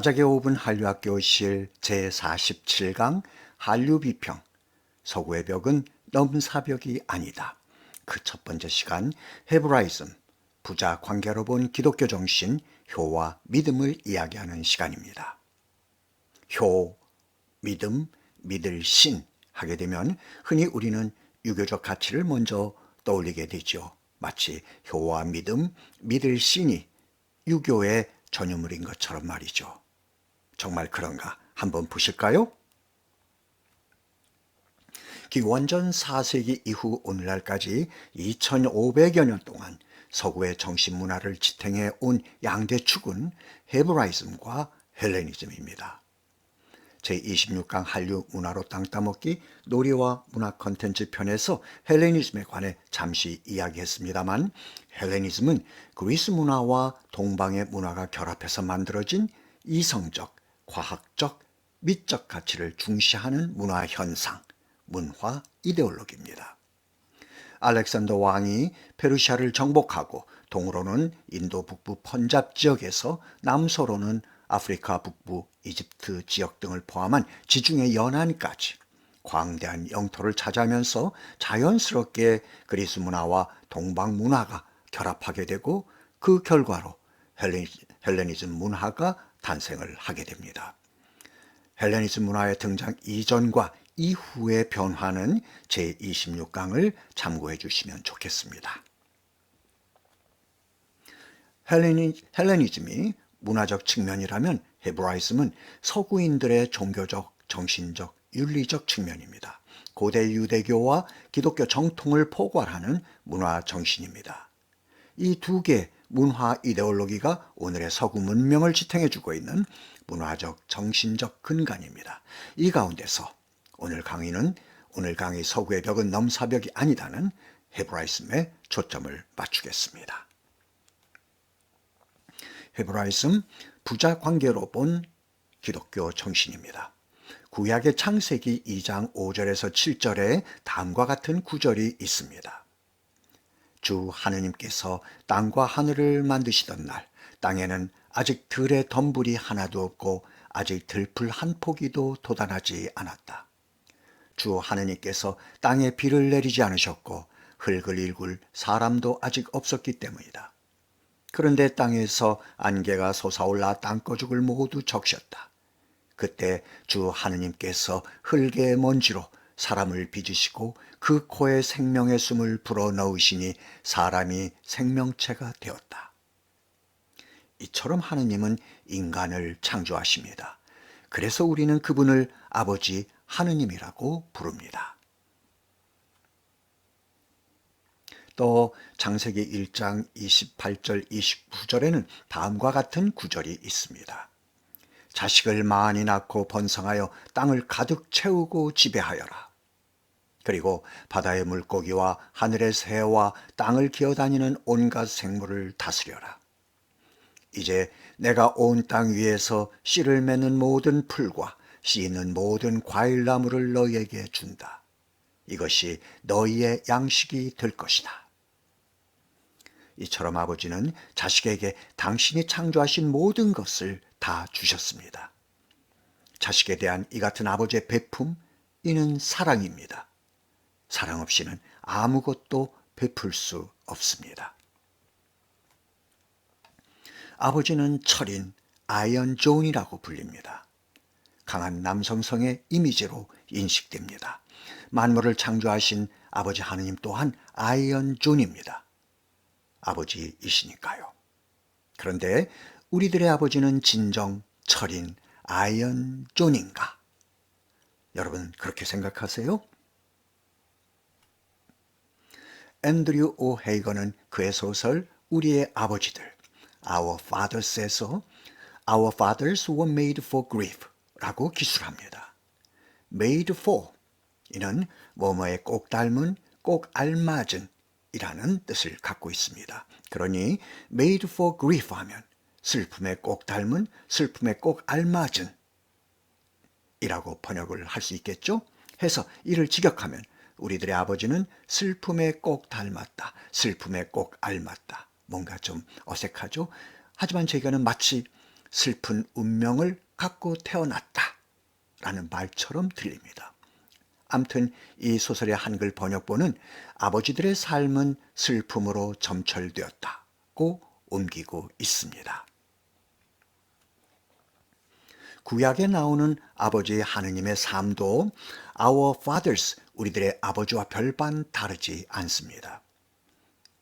사자계 5분 한류학 교실 제47강 한류비평 서구의 벽은 넘사벽이 아니다. 그 첫 번째 시간 헤브라이즘 부자 관계로 본 기독교 정신 효와 믿음을 이야기하는 시간입니다. 효, 믿음, 믿을 신 하게 되면 흔히 우리는 유교적 가치를 먼저 떠올리게 되죠. 마치 효와 믿음, 믿을 신이 유교의 전유물인 것처럼 말이죠. 정말 그런가? 한번 보실까요? 기원전 4세기 이후 오늘날까지 2500여 년 동안 서구의 정신 문화를 지탱해 온 양대 축은 헤브라이즘과 헬레니즘입니다. 제26강 한류 문화로 땅 따먹기 놀이와 문화 컨텐츠 편에서 헬레니즘에 관해 잠시 이야기했습니다만 헬레니즘은 그리스 문화와 동방의 문화가 결합해서 만들어진 이성적, 과학적, 미적 가치를 중시하는 문화 현상, 문화 이데올로기입니다. 알렉산더 왕이 페르시아를 정복하고 동으로는 인도 북부 펀잡 지역에서 남서로는 아프리카 북부 이집트 지역 등을 포함한 지중해 연안까지 광대한 영토를 차지하면서 자연스럽게 그리스 문화와 동방 문화가 결합하게 되고 그 결과로 헬레니즘 문화가 탄생을 하게 됩니다. 헬레니즘 문화의 등장 이전과 이후의 변화는 제26강을 참고해 주시면 좋겠습니다. 헬레니, 헬레니즘이 문화적 측면이라면 헤브라이즘은 서구인들의 종교적, 정신적, 윤리적 측면입니다. 고대 유대교와 기독교 정통을 포괄하는 문화 정신입니다. 이 두 개 문화 이데올로기가 오늘의 서구 문명을 지탱해주고 있는 문화적, 정신적 근간입니다. 이 가운데서 오늘 강의는 오늘 강의 서구의 벽은 넘사벽이 아니다는 헤브라이즘에 초점을 맞추겠습니다. 헤브라이즘 부자 관계로 본 기독교 정신입니다. 구약의 창세기 2장 5절에서 7절에 다음과 같은 구절이 있습니다. 주 하느님께서 땅과 하늘을 만드시던 날 땅에는 아직 들의 덤불이 하나도 없고 아직 들풀 한 포기도 돋아나지 않았다. 주 하느님께서 땅에 비를 내리지 않으셨고 흙을 일굴 사람도 아직 없었기 때문이다. 그런데 땅에서 안개가 솟아올라 땅거죽을 모두 적셨다. 그때 주 하느님께서 흙의 먼지로 사람을 빚으시고 그 코에 생명의 숨을 불어 넣으시니 사람이 생명체가 되었다. 이처럼 하느님은 인간을 창조하십니다. 그래서 우리는 그분을 아버지 하느님이라고 부릅니다. 또 장세기 1장 28절 29절에는 다음과 같은 구절이 있습니다. 자식을 많이 낳고 번성하여 땅을 가득 채우고 지배하여라. 그리고 바다의 물고기와 하늘의 새와 땅을 기어다니는 온갖 생물을 다스려라. 이제 내가 온 땅 위에서 씨를 맺는 모든 풀과 씨 있는 모든 과일나무를 너희에게 준다. 이것이 너희의 양식이 될 것이다. 이처럼 아버지는 자식에게 당신이 창조하신 모든 것을 다 주셨습니다. 자식에 대한 이 같은 아버지의 베품, 이는 사랑입니다. 사랑 없이는 아무것도 베풀 수 없습니다. 아버지는 철인 아이언 존이라고 불립니다. 강한 남성성의 이미지로 인식됩니다. 만물을 창조하신 아버지 하느님 또한 아이언 존입니다. 아버지이시니까요. 그런데 우리들의 아버지는 진정 철인 아이언 존인가? 여러분 그렇게 생각하세요? 앤드류 오 헤이건은 그의 소설 우리의 아버지들 Our Fathers에서 Our fathers were made for grief 라고 기술합니다. made for 이는 뭐뭐에 꼭 닮은 꼭 알맞은 이라는 뜻을 갖고 있습니다. 그러니 made for grief 하면 슬픔에 꼭 닮은 슬픔에 꼭 알맞은 이라고 번역을 할 수 있겠죠? 해서 이를 직역하면 우리들의 아버지는 슬픔에 꼭 닮았다. 슬픔에 꼭 알맞다. 뭔가 좀 어색하죠? 하지만 제가는 마치 슬픈 운명을 갖고 태어났다. 라는 말처럼 들립니다. 암튼 이 소설의 한글 번역본은 아버지들의 삶은 슬픔으로 점철되었다고 옮기고 있습니다. 구약에 나오는 아버지 하느님의 삶도 Our Fathers, 우리들의 아버지와 별반 다르지 않습니다.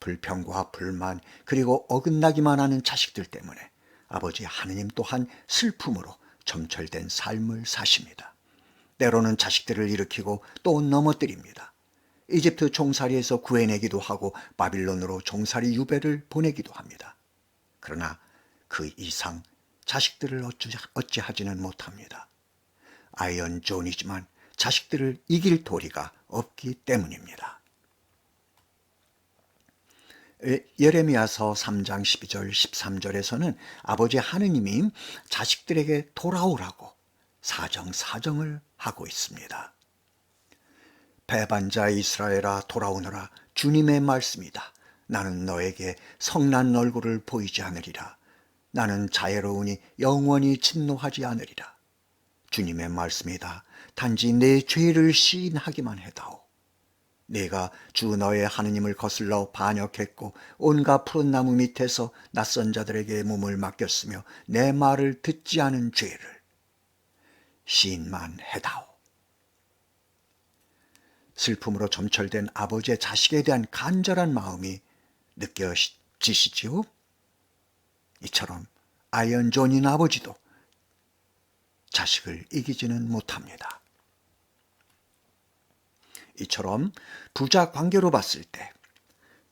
불평과 불만 그리고 어긋나기만 하는 자식들 때문에 아버지 하느님 또한 슬픔으로 점철된 삶을 사십니다. 때로는 자식들을 일으키고 또 넘어뜨립니다. 이집트 종살이에서 구해내기도 하고 바빌론으로 종살이 유배를 보내기도 합니다. 그러나 그 이상 자식들을 어찌하지는 못합니다. 아이언 존이지만 자식들을 이길 도리가 없기 때문입니다. 예레미야서 3장 12절 13절에서는 아버지 하느님이 자식들에게 돌아오라고 사정사정을 하고 있습니다. 배반자 이스라엘아 돌아오너라 주님의 말씀이다. 나는 너에게 성난 얼굴을 보이지 않으리라. 나는 자애로우니 영원히 진노하지 않으리라. 주님의 말씀이다. 단지 내 죄를 시인하기만 해다오. 내가 주 너의 하느님을 거슬러 반역했고 온갖 푸른 나무 밑에서 낯선 자들에게 몸을 맡겼으며 내 말을 듣지 않은 죄를 시인만 해다오. 슬픔으로 점철된 아버지의 자식에 대한 간절한 마음이 느껴지시지요? 이처럼 아이언 존인 아버지도 자식을 이기지는 못합니다. 이처럼 부자 관계로 봤을 때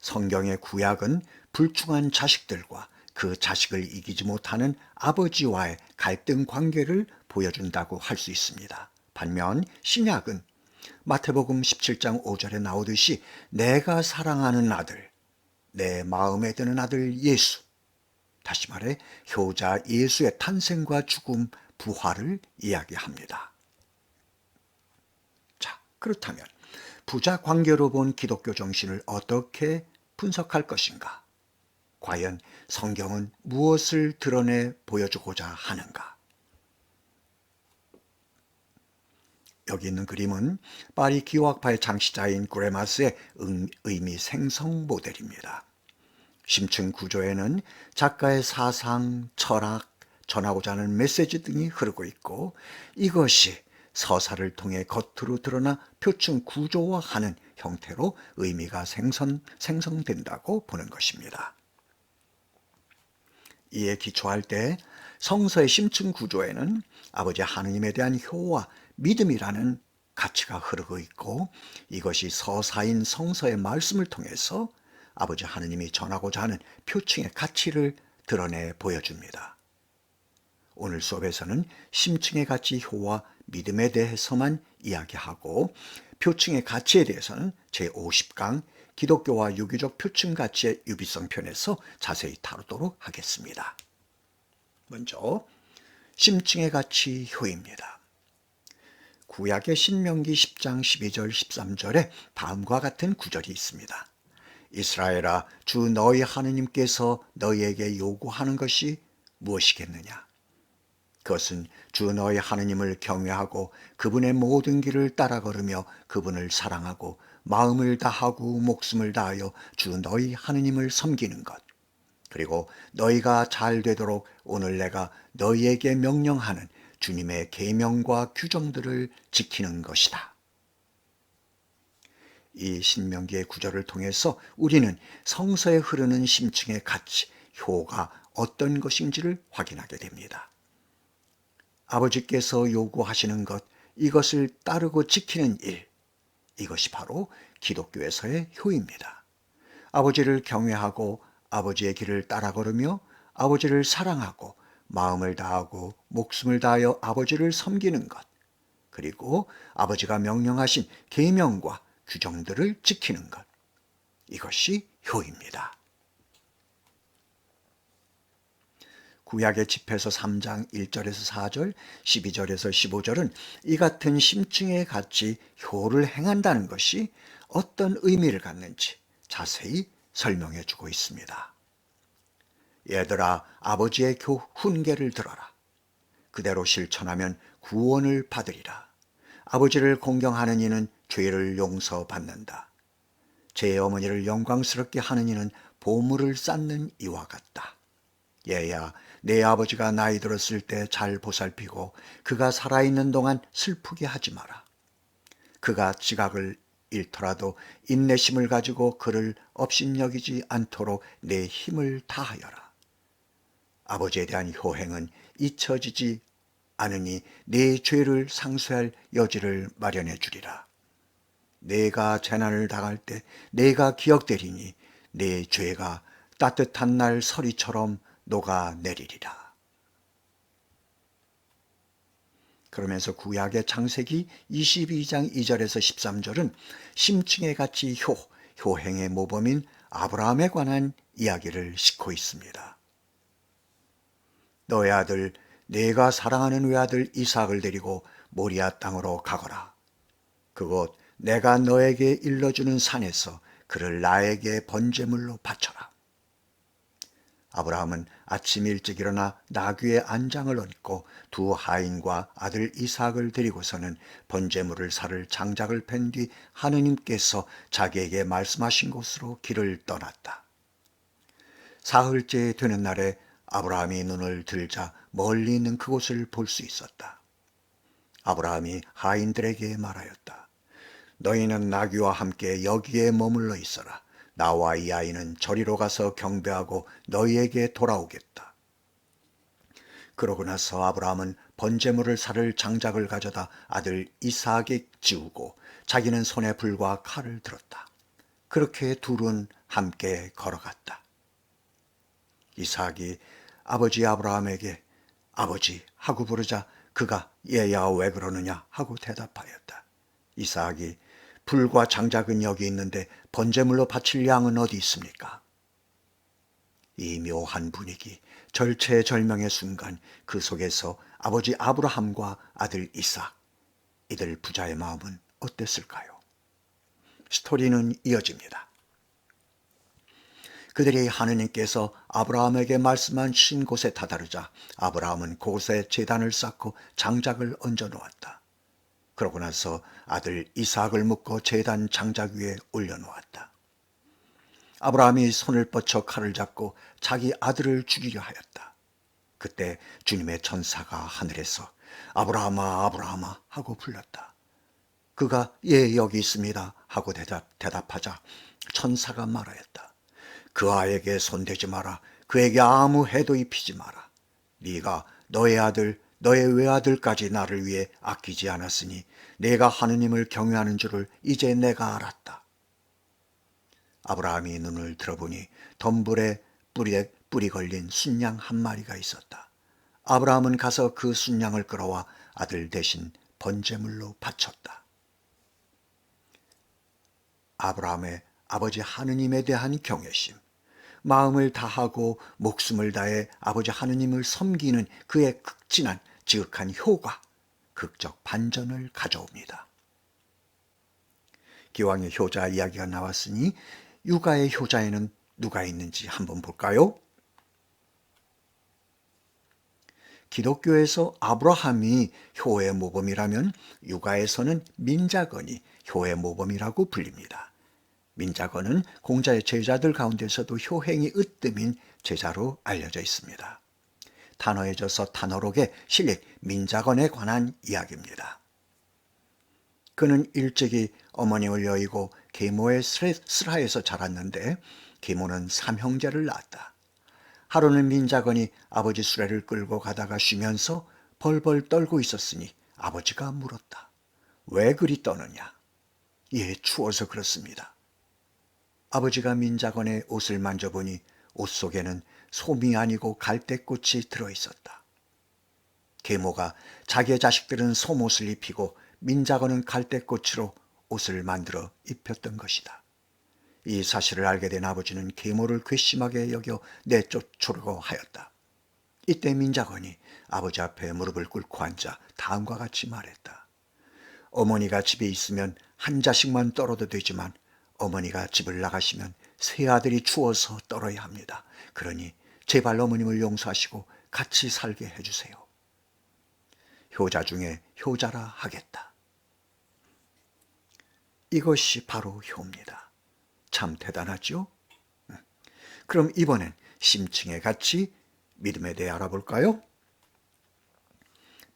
성경의 구약은 불충한 자식들과 그 자식을 이기지 못하는 아버지와의 갈등 관계를 보여준다고 할 수 있습니다. 반면 신약은 마태복음 17장 5절에 나오듯이 내가 사랑하는 아들, 내 마음에 드는 아들 예수, 다시 말해 효자 예수의 탄생과 죽음, 부활을 이야기합니다. 자, 그렇다면 부자 관계로 본 기독교 정신을 어떻게 분석할 것인가? 과연 성경은 무엇을 드러내 보여주고자 하는가? 여기 있는 그림은 파리 기호학파의 장시자인 그레마스의 의미 생성 모델입니다. 심층 구조에는 작가의 사상, 철학, 전하고자 하는 메시지 등이 흐르고 있고 이것이 서사를 통해 겉으로 드러나 표층 구조화하는 형태로 의미가 생성, 생성된다고 보는 것입니다. 이에 기초할 때 성서의 심층 구조에는 아버지 하느님에 대한 효와 믿음이라는 가치가 흐르고 있고 이것이 서사인 성서의 말씀을 통해서 아버지 하느님이 전하고자 하는 표층의 가치를 드러내 보여줍니다. 오늘 수업에서는 심층의 가치 효와 믿음에 대해서만 이야기하고 표층의 가치에 대해서는 제50강 기독교와 유기적 표층 가치의 유비성 편에서 자세히 다루도록 하겠습니다. 먼저 심층의 가치 효입니다. 구약의 신명기 10장 12절 13절에 다음과 같은 구절이 있습니다. 이스라엘아 주 너희 하느님께서 너희에게 요구하는 것이 무엇이겠느냐? 그것은 주 너희 하느님을 경외하고 그분의 모든 길을 따라 걸으며 그분을 사랑하고 마음을 다하고 목숨을 다하여 주 너희 하느님을 섬기는 것. 그리고 너희가 잘 되도록 오늘 내가 너희에게 명령하는 주님의 계명과 규정들을 지키는 것이다. 이 신명기의 구절을 통해서 우리는 성서에 흐르는 심층의 가치, 효가 어떤 것인지를 확인하게 됩니다. 아버지께서 요구하시는 것, 이것을 따르고 지키는 일, 이것이 바로 기독교에서의 효입니다. 아버지를 경외하고 아버지의 길을 따라 걸으며 아버지를 사랑하고 마음을 다하고 목숨을 다하여 아버지를 섬기는 것, 그리고 아버지가 명령하신 계명과 규정들을 지키는 것. 이것이 효입니다. 구약의 집에서 3장 1절에서 4절, 12절에서 15절은 이 같은 심층의 같이 효를 행한다는 것이 어떤 의미를 갖는지 자세히 설명해 주고 있습니다. 얘들아 아버지의 교 훈계를 들어라. 그대로 실천하면 구원을 받으리라. 아버지를 공경하는 이는 죄를 용서받는다. 제 어머니를 영광스럽게 하는 이는 보물을 쌓는 이와 같다. 얘야, 내 아버지가 나이 들었을 때 잘 보살피고 그가 살아있는 동안 슬프게 하지 마라. 그가 지각을 잃더라도 인내심을 가지고 그를 업신여기지 않도록 내 힘을 다하여라. 아버지에 대한 효행은 잊혀지지 않으니 내 죄를 상쇄할 여지를 마련해 주리라. 내가 재난을 당할 때 내가 기억되리니 내 죄가 따뜻한 날 서리처럼 녹아내리리라. 그러면서 구약의 창세기 22장 2절에서 13절은 심층에 같이 효, 효행의 모범인 아브라함에 관한 이야기를 싣고 있습니다. 너의 아들, 내가 사랑하는 외아들 이삭을 데리고 모리아 땅으로 가거라. 그곳 내가 너에게 일러주는 산에서 그를 나에게 번제물로 바쳐라. 아브라함은 아침 일찍 일어나 나귀의 안장을 얹고 두 하인과 아들 이삭을 데리고서는 번제물을 살을 장작을 팬 뒤 하느님께서 자기에게 말씀하신 곳으로 길을 떠났다. 사흘째 되는 날에 아브라함이 눈을 들자 멀리 있는 그곳을 볼 수 있었다. 아브라함이 하인들에게 말하였다. 너희는 나귀와 함께 여기에 머물러 있어라. 나와 이 아이는 저리로 가서 경배하고 너희에게 돌아오겠다. 그러고 나서 아브라함은 번제물을 살을 장작을 가져다 아들 이삭에게 지우고 자기는 손에 불과 칼을 들었다. 그렇게 둘은 함께 걸어갔다. 이삭이 아버지 아브라함에게 아버지 하고 부르자 그가 얘야 왜 그러느냐 하고 대답하였다. 이삭이 불과 장작은 여기 있는데 번제물로 바칠 양은 어디 있습니까? 이 묘한 분위기, 절체절명의 순간 그 속에서 아버지 아브라함과 아들 이삭, 이들 부자의 마음은 어땠을까요? 스토리는 이어집니다. 그들이 하느님께서 아브라함에게 말씀한 신 곳에 다다르자 아브라함은 그곳에 재단을 쌓고 장작을 얹어 놓았다. 그러고 나서 아들 이삭을 묶어 재단 장작 위에 올려놓았다. 아브라함이 손을 뻗쳐 칼을 잡고 자기 아들을 죽이려 하였다. 그때 주님의 천사가 하늘에서 아브라함아 아브라함아 하고 불렀다. 그가 예 여기 있습니다 하고 대답, 대답하자 천사가 말하였다. 그 아이에게 손대지 마라. 그에게 아무 해도 입히지 마라. 네가 너의 아들 너의 외아들까지 나를 위해 아끼지 않았으니 내가 하느님을 경외하는 줄을 이제 내가 알았다. 아브라함이 눈을 들어보니 덤불에 뿌리에 뿌리 걸린 순양 한 마리가 있었다. 아브라함은 가서 그 순양을 끌어와 아들 대신 번제물로 바쳤다. 아브라함의 아버지 하느님에 대한 경외심, 마음을 다하고 목숨을 다해 아버지 하느님을 섬기는 그의 극진한 지극한 효과, 극적 반전을 가져옵니다. 기왕의 효자 이야기가 나왔으니 육아의 효자에는 누가 있는지 한번 볼까요? 기독교에서 아브라함이 효의 모범이라면 육아에서는 민자건이 효의 모범이라고 불립니다. 민자건은 공자의 제자들 가운데서도 효행이 으뜸인 제자로 알려져 있습니다. 단어해져서 단어록의 실릭 민자건에 관한 이야기입니다. 그는 일찍이 어머님을 여의고 계모의 슬하에서 자랐는데 계모는 삼형제를 낳았다. 하루는 민자건이 아버지 수레를 끌고 가다가 쉬면서 벌벌 떨고 있었으니 아버지가 물었다. 왜 그리 떠느냐? 예, 추워서 그렇습니다. 아버지가 민자건의 옷을 만져보니 옷 속에는 솜이 아니고 갈대꽃이 들어 있었다. 계모가 자기의 자식들은 솜옷을 입히고 민자건은 갈대꽃으로 옷을 만들어 입혔던 것이다. 이 사실을 알게 된 아버지는 계모를 괘씸하게 여겨 내쫓으려고 하였다. 이때 민자건이 아버지 앞에 무릎을 꿇고 앉아 다음과 같이 말했다. 어머니가 집에 있으면 한 자식만 떨어도 되지만 어머니가 집을 나가시면 세 아들이 추워서 떨어야 합니다. 그러니 제발 어머님을 용서하시고 같이 살게 해주세요. 효자 중에 효자라 하겠다. 이것이 바로 효입니다. 참 대단하죠? 음. 그럼 이번엔 심층에 같이 믿음에 대해 알아볼까요?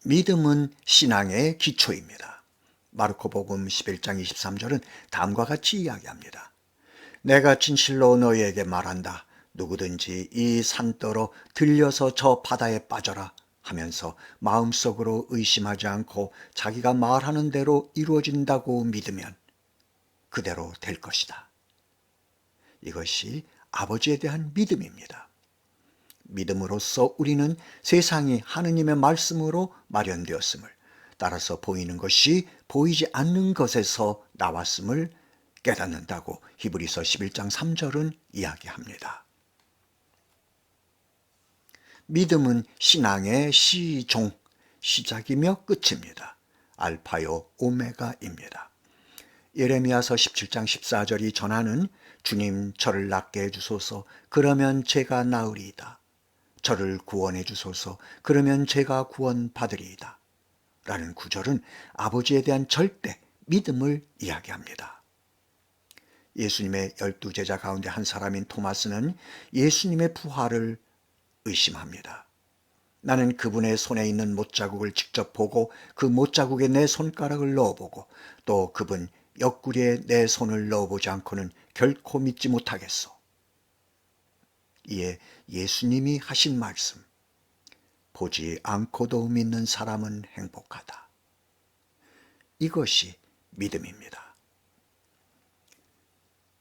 믿음은 신앙의 기초입니다. 마르코복음 11장 23절은 다음과 같이 이야기합니다. 내가 진실로 너희에게 말한다. 누구든지 이 산더러 들려서 저 바다에 빠져라 하면서 마음속으로 의심하지 않고 자기가 말하는 대로 이루어진다고 믿으면 그대로 될 것이다. 이것이 아버지에 대한 믿음입니다. 믿음으로써 우리는 세상이 하느님의 말씀으로 마련되었음을 따라서 보이는 것이 보이지 않는 것에서 나왔음을 깨닫는다고 히브리서 11장 3절은 이야기합니다. 믿음은 신앙의 시종, 시작이며 끝입니다. 알파요 오메가입니다. 예레미야서 17장 14절이 전하는 주님 저를 낫게 해주소서 그러면 제가 나으리이다. 저를 구원해 주소서 그러면 제가 구원받으리이다. 라는 구절은 아버지에 대한 절대 믿음을 이야기합니다. 예수님의 열두 제자 가운데 한 사람인 토마스는 예수님의 부활을 의심합니다. 나는 그분의 손에 있는 못자국을 직접 보고 그 못자국에 내 손가락을 넣어보고 또 그분 옆구리에 내 손을 넣어보지 않고는 결코 믿지 못하겠소. 이에 예수님이 하신 말씀. 보지 않고도 믿는 사람은 행복하다. 이것이 믿음입니다.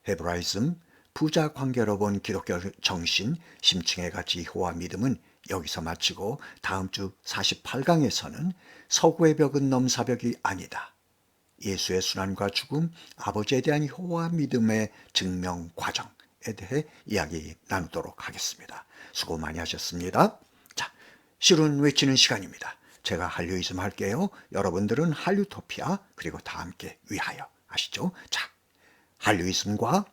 헤브라이즘 부자 관계로 본 기독교 정신 심층의 가치 효와 믿음은 여기서 마치고 다음 주 48강에서는 서구의 벽은 넘사벽이 아니다. 예수의 순환과 죽음, 아버지에 대한 효와 믿음의 증명 과정에 대해 이야기 나누도록 하겠습니다. 수고 많이 하셨습니다. 실은 외치는 시간입니다. 제가 한류이즘 할게요. 여러분들은 한류토피아 그리고 다 함께 위하여 아시죠? 자, 한류이즘과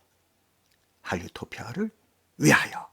한류토피아를 위하여.